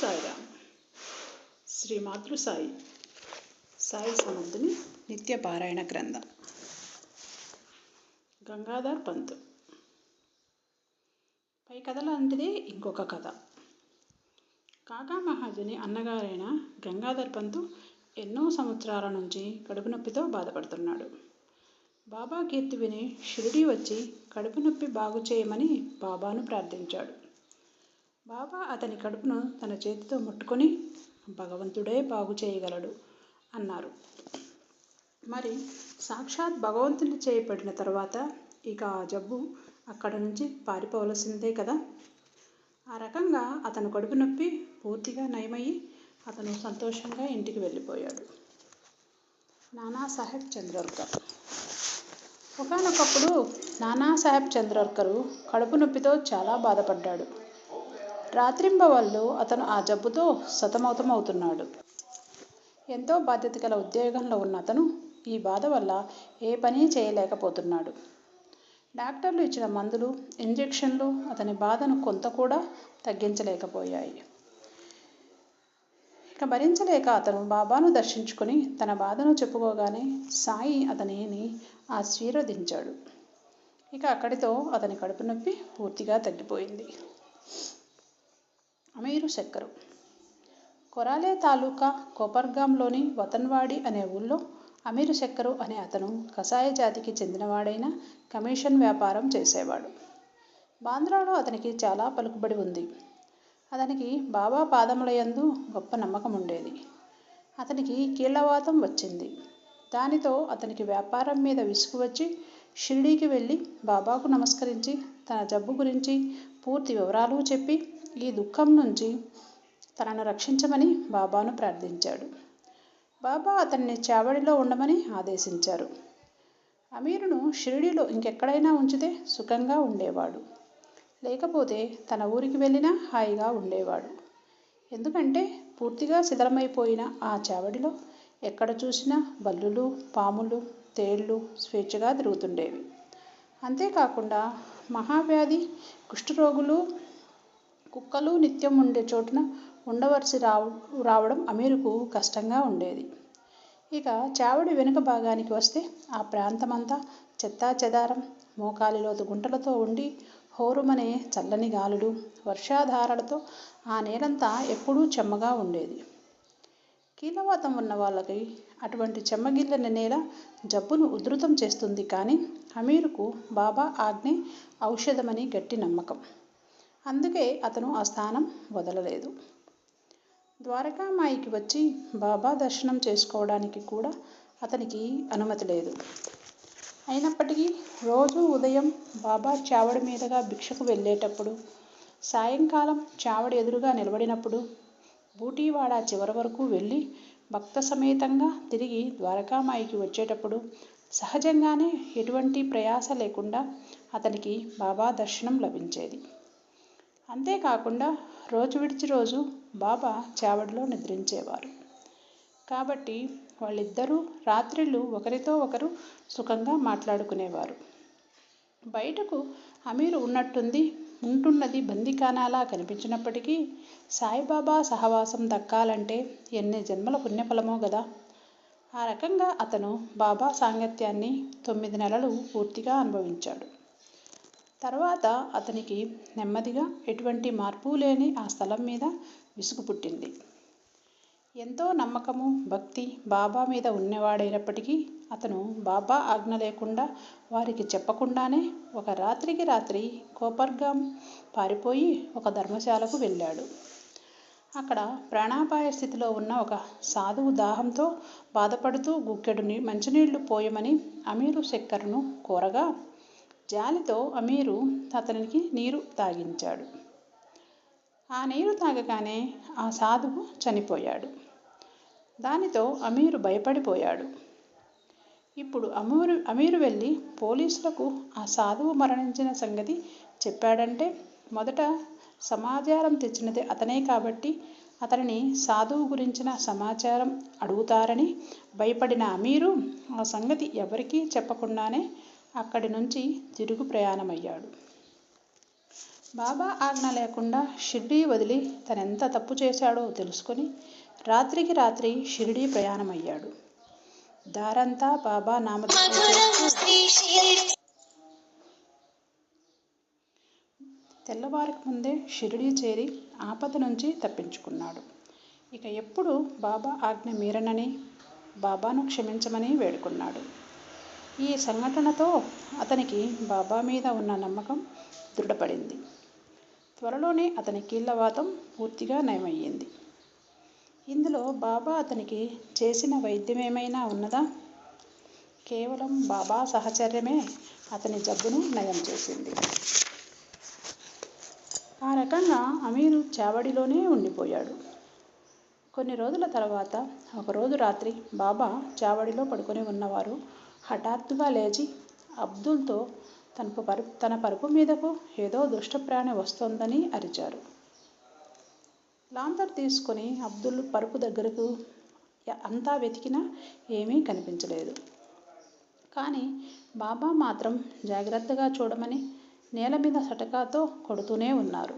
సాయిరామ్ శ్రీ మాతృ సాయి. సాయి సముద్రుని నిత్య పారాయణ గ్రంథం. గంగాధర్ పంత్. పై కథ లాంటిదే ఇంకొక కథ. కాకా మహాజని అన్నగారైన గంగాధర్ పంతు ఎన్నో సంవత్సరాల నుంచి కడుపు నొప్పితో బాధపడుతున్నాడు. బాబా కీర్తి విని షిరిడి వచ్చి కడుపు నొప్పి బాగు చేయమని బాబాను ప్రార్థించాడు. బాబా అతని కడుపును తన చేతితో ముట్టుకొని భగవంతుడే బాగు చేయగలడు అన్నారు. మరి సాక్షాత్ భగవంతుని చేయబడిన తర్వాత ఇక ఆ జబ్బు అక్కడ నుంచి పారిపోవలసిందే కదా? ఆ రకంగా అతను కడుపు నొప్పి పూర్తిగా నయమయ్యి అతను సంతోషంగా ఇంటికి వెళ్ళిపోయాడు. నానాసాహెబ్ చంద్రర్కర్. ఒకనొకప్పుడు నానాసాహెబ్ చంద్రర్కరు కడుపు నొప్పితో చాలా బాధపడ్డాడు. రాత్రింబవళ్ళు అతను ఆ జబ్బుతో సతమతమవుతున్నాడు. ఎంతో బాధ్యత గల ఉద్యోగంలో ఉన్న అతను ఈ బాధ వల్ల ఏ పని చేయలేకపోతున్నాడు. డాక్టర్లు ఇచ్చిన మందులు ఇంజెక్షన్లు అతని బాధను కొంత కూడా తగ్గించలేకపోయాయి. ఇక భరించలేక అతను బాబాను దర్శించుకొని తన బాధను చెప్పుకోగానే సాయి అతనిని ఆశీర్వదించాడు. ఇక అక్కడితో అతని కడుపు నొప్పి పూర్తిగా తగ్గిపోయింది. అమీరు శక్కరు. కొరాలే తాలూకా కోపర్గాంలోని వతన్వాడి అనే ఊళ్ళో అమీరు శక్కరు అనే అతను కషాయ జాతికి చెందినవాడైన కమిషన్ వ్యాపారం చేసేవాడు. బాంద్రాలో అతనికి చాలా పలుకుబడి ఉంది. అతనికి బాబా పాదములయందు గొప్ప నమ్మకం ఉండేది. అతనికి కీళ్ళవాతం వచ్చింది. దానితో అతనికి వ్యాపారం మీద విసుగు వచ్చి షిరిడీకి వెళ్ళి బాబాకు నమస్కరించి తన జబ్బు గురించి పూర్తి వివరాలు చెప్పి ఈ దుఃఖం నుంచి తనను రక్షించమని బాబాను ప్రార్థించాడు. బాబా అతన్ని చావడిలో ఉండమని ఆదేశించారు. అమీరును షిరిడీలో ఇంకెక్కడైనా ఉంచితే సుఖంగా ఉండేవాడు. లేకపోతే తన ఊరికి వెళ్ళినా హాయిగా ఉండేవాడు. ఎందుకంటే పూర్తిగా శిథిలమైపోయిన ఆ చావడిలో ఎక్కడ చూసినా బల్లులు పాములు తేళ్ళు స్వేచ్ఛగా తిరుగుతుండేవి. అంతేకాకుండా మహావ్యాధి కుష్ఠరోగులు కుక్కలు నిత్యం ఉండే చోటున ఉండవలసి రావ రావడం అమీరుకు కష్టంగా ఉండేది. ఇక చావడి వెనుక భాగానికి వస్తే ఆ ప్రాంతమంతా చెత్తా చెదారం మోకాలిలోతు గుంటలతో ఉండి హోరుమనే చల్లని గాలులు వర్షాధారాలతో ఆ నేలంతా ఎప్పుడూ చెమ్మగా ఉండేది. కీలవాతం ఉన్న వాళ్ళకి అటువంటి చెమ్మగిల్లని నేల జబ్బును ఉధృతం చేస్తుంది కానీ అమీరుకు బాబా ఆజ్ఞే ఔషధమని గట్టి నమ్మకం. అందుకే అతను ఆ స్థానం వదలలేదు. ద్వారకామాయికి వచ్చి బాబా దర్శనం చేసుకోవడానికి కూడా అతనికి అనుమతి లేదు. అయినప్పటికీ రోజు ఉదయం బాబా చావడి మీదుగా భిక్షకు వెళ్ళేటప్పుడు సాయంకాలం చావడి ఎదురుగా నిలబడినప్పుడు బూటీవాడ చివరి వరకు వెళ్ళి భక్త సమేతంగా తిరిగి ద్వారకామాయికి వచ్చేటప్పుడు సహజంగానే ఎటువంటి ప్రయాస లేకుండా అతనికి బాబా దర్శనం లభించేది. అంతేకాకుండా రోజు విడిచి రోజు బాబా చావడిలో నిద్రించేవారు. కాబట్టి వాళ్ళిద్దరూ రాత్రిళ్ళు ఒకరితో ఒకరు సుఖంగా మాట్లాడుకునేవారు. బయటకు అమీరు ఉన్నట్టుంది ఉంటున్నది బందికానాలా కనిపించినప్పటికీ సాయిబాబా సహవాసం దక్కాలంటే ఎన్ని జన్మల పుణ్యఫలమో గదా. ఆ రకంగా అతను బాబా సాంగత్యాన్ని తొమ్మిది నెలలు పూర్తిగా అనుభవించాడు. తర్వాత అతనికి నెమ్మదిగా ఎటువంటి మార్పు లేని ఆ స్థలం మీద విసుగు పుట్టింది. ఎంతో నమ్మకము భక్తి బాబా మీద ఉన్నవాడైనప్పటికీ అతను బాబా ఆజ్ఞ లేకుండా వారికి చెప్పకుండానే ఒక రాత్రికి రాత్రి కోపర్గాం పారిపోయి ఒక ధర్మశాలకు వెళ్ళాడు. అక్కడ ప్రాణాపాయ స్థితిలో ఉన్న ఒక సాధువు దాహంతో బాధపడుతూ గుక్కెడుని మంచినీళ్ళు పోయమని అమీరు శక్కర్ను కోరగా జాలితో అమీరు అతనికి నీరు తాగించాడు. ఆ నీరు తాగగానే ఆ సాధువు చనిపోయాడు. దానితో అమీరు భయపడిపోయాడు. ఇప్పుడు అమీరు అమీరు వెళ్ళి పోలీసులకు ఆ సాధువు మరణించిన సంగతి చెప్పాడంటే మొదట సమాచారం తెచ్చినది అతనే కాబట్టి అతనిని సాధువు గురించిన సమాచారం అడుగుతారని భయపడిన అమీరు ఆ సంగతి ఎవరికీ చెప్పకుండానే అక్కడి నుంచి తిరుగు ప్రయాణమయ్యాడు. బాబా ఆజ్ఞ లేకుండా షిర్డీ వదిలి తనెంత తప్పు చేశాడో తెలుసుకొని రాత్రికి రాత్రి షిరిడీ ప్రయాణమయ్యాడు. దారంతా బాబా నామ తెల్లవారికి ముందే షిరిడీ చేరి ఆపద నుంచి తప్పించుకున్నాడు. ఇక ఎప్పుడు బాబా ఆజ్ఞ మీరనని బాబాను క్షమించమని వేడుకున్నాడు. ఈ సంఘటనతో అతనికి బాబా మీద ఉన్న నమ్మకం దృఢపడింది. త్వరలోనే అతని కీళ్ళవాతం పూర్తిగా నయమయ్యింది. ఇందులో బాబా అతనికి చేసిన వైద్యమేమైనా ఉన్నదా? కేవలం బాబా సహచర్యమే అతని జబ్బును నయం చేసింది. ఆ రకంగా అమీరు చావడిలోనే ఉండిపోయాడు. కొన్ని రోజుల తర్వాత ఒకరోజు రాత్రి బాబా చావడిలో పడుకొని ఉన్నవారు హఠాత్తుగా లేచి అబ్దుల్తో తనకు పరు తన పరుపు మీదకు ఏదో దుష్టప్రాణి వస్తోందని అరిచారు. లాంతర్ తీసుకొని అబ్దుల్ పరుపు దగ్గరకు అంతా వెతికినా ఏమీ కనిపించలేదు. కానీ బాబా మాత్రం జాగ్రత్తగా చూడమని నేల మీద సటకాతో కొడుతూనే ఉన్నారు.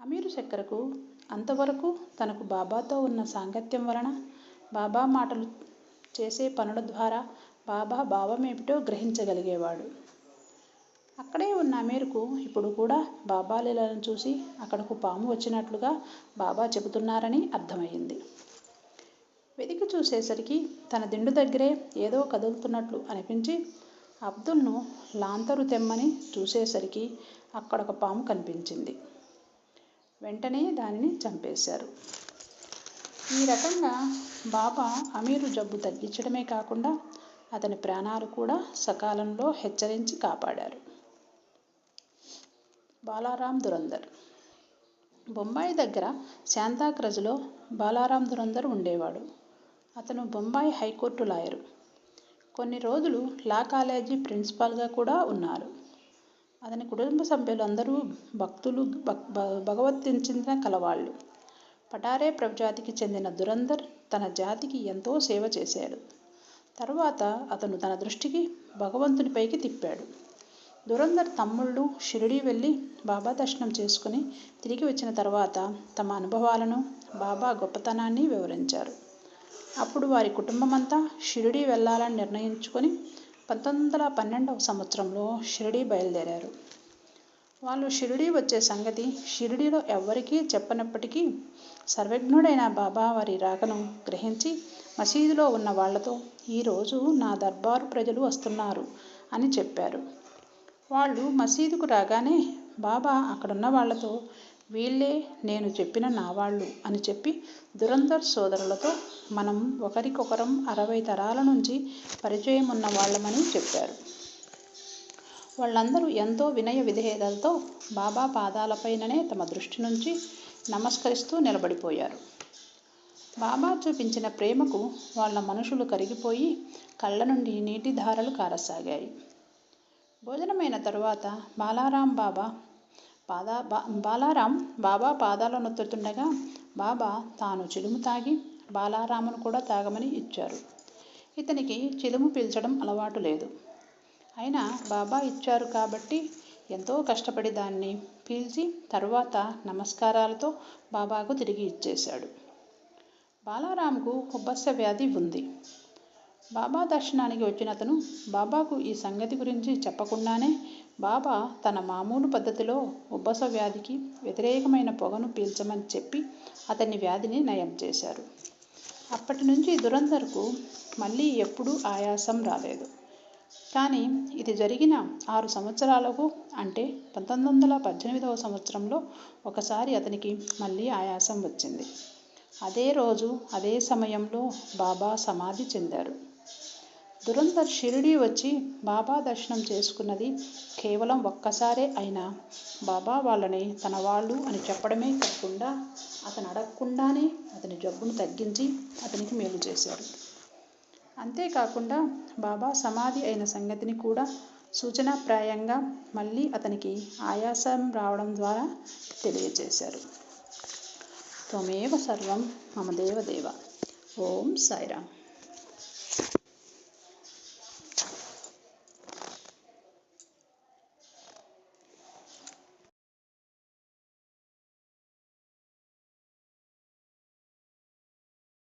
అమీరు చక్కరకు అంతవరకు తనకు బాబాతో ఉన్న సాంగత్యం వలన బాబా మాటలు చేసే పనుల ద్వారా బాబా భావమేమిటో గ్రహించగలిగేవాడు. అక్కడే ఉన్న అమీర్కు ఇప్పుడు కూడా బాబా లీలను చూసి అక్కడకు పాము వచ్చినట్లుగా బాబా చెబుతున్నారని అర్థమయ్యింది. వెతికి చూసేసరికి తన దిండు దగ్గరే ఏదో కదులుతున్నట్లు అనిపించి అబ్దుల్ను లాంతరు తెమ్మని చూసేసరికి అక్కడ ఒక పాము కనిపించింది. వెంటనే దానిని చంపేశారు. ఈ రకంగా బాబా అమీరు జబ్బు తగ్గించడమే కాకుండా అతని ప్రాణాలు కూడా సకాలంలో హెచ్చరించి కాపాడారు. బాలారాం దురందర్ బొంబాయి దగ్గర శాంతాక్రజ్లో బాలారాం దురందర్ ఉండేవాడు. అతను బొంబాయి హైకోర్టు లాయరు. కొన్ని రోజులు లా కాలేజీ ప్రిన్సిపాల్గా కూడా ఉన్నారు. అతని కుటుంబ సభ్యులందరూ భక్తులు భక్- భ- కలవాళ్ళు. పటారే ప్రజాతికి చెందిన దురందర్ తన జాతికి ఎంతో సేవ చేశాడు. తర్వాత అతను తన దృష్టికి భగవంతునిపైకి తిప్పాడు. దురందర్ తమ్ముళ్ళు షిరిడీ వెళ్ళి బాబా దర్శనం చేసుకుని తిరిగి వచ్చిన తర్వాత తమ అనుభవాలను బాబా గొప్పతనాన్ని వివరించారు. అప్పుడు వారి కుటుంబమంతా షిరిడీ వెళ్ళాలని నిర్ణయించుకొని పంతొమ్మిది వందల పన్నెండవ సంవత్సరంలో షిరిడీ బయలుదేరారు. వాళ్ళు షిరిడీ వచ్చే సంగతి షిరిడీలో ఎవ్వరికీ చెప్పనప్పటికీ సర్వజ్ఞుడైన బాబా వారి రాకను గ్రహించి మసీదులో ఉన్న వాళ్ళతో ఈరోజు నా దర్బారు ప్రజలు వస్తున్నారు అని చెప్పారు. వాళ్ళు మసీదుకు రాగానే బాబా అక్కడున్న వాళ్ళతో వీళ్ళే నేను చెప్పిన నా వాళ్ళు అని చెప్పి దురంధర్ సోదరులతో మనం ఒకరికొకరం అరవై తరాల నుంచి పరిచయం ఉన్న వాళ్ళమని చెప్పారు. వాళ్ళందరూ ఎంతో వినయ విధేయతలతో బాబా పాదాలపైననే తమ దృష్టి నుంచి నమస్కరిస్తూ నిలబడిపోయారు. బాబా చూపించిన ప్రేమకు వాళ్ళ మనుషులు కరిగిపోయి కళ్ళ నుండి నీటి ధారలు కారసాగాయి. భోజనమైన తరువాత బాలారాం బాబా పాదా బా బాలారాం బాబా పాదాలు నొత్తుతుండగా బాబా తాను చిలుము తాగి బాలారామును కూడా తాగమని ఇచ్చారు. ఇతనికి చిలుము పీల్చడం అలవాటు లేదు. అయినా బాబా ఇచ్చారు కాబట్టి ఎంతో కష్టపడి దాన్ని పీల్చి తరువాత నమస్కారాలతో బాబాకు తిరిగి ఇచ్చేశాడు. బాలారాంకు ఉబ్బస్స వ్యాధి ఉంది. బాబా దర్శనానికి వచ్చిన అతను బాబాకు ఈ సంగతి గురించి చెప్పకుండానే బాబా తన మామూలు పద్ధతిలో ఉబ్బస వ్యాధికి వ్యతిరేకమైన పొగను పీల్చమని చెప్పి అతని వ్యాధిని నయం చేశారు. అప్పటి నుంచి దురందరకు మళ్ళీ ఎప్పుడూ ఆయాసం రాలేదు. కానీ ఇది జరిగిన ఆరు సంవత్సరాలకు అంటే పంతొమ్మిది వందల పద్దెనిమిదవ సంవత్సరంలో ఒకసారి అతనికి మళ్ళీ ఆయాసం వచ్చింది. అదే రోజు అదే సమయంలో బాబా సమాధి చెందారు. దురంధర్ షిరిడీ వచ్చి బాబా దర్శనం చేసుకున్నది కేవలం ఒక్కసారే అయినా బాబా వాళ్ళని తన వాళ్ళు అని చెప్పడమే కాకుండా అతను అడగకుండానే అతని జబ్బును తగ్గించి అతనికి మేలు చేశారు. అంతేకాకుండా బాబా సమాధి అయిన సంగతిని కూడా సూచనాప్రాయంగా మళ్ళీ అతనికి ఆయాసం రావడం ద్వారా తెలియజేశారు. త్వమేవ సర్వం మమ దేవదేవ. ఓం సాయిరామ్.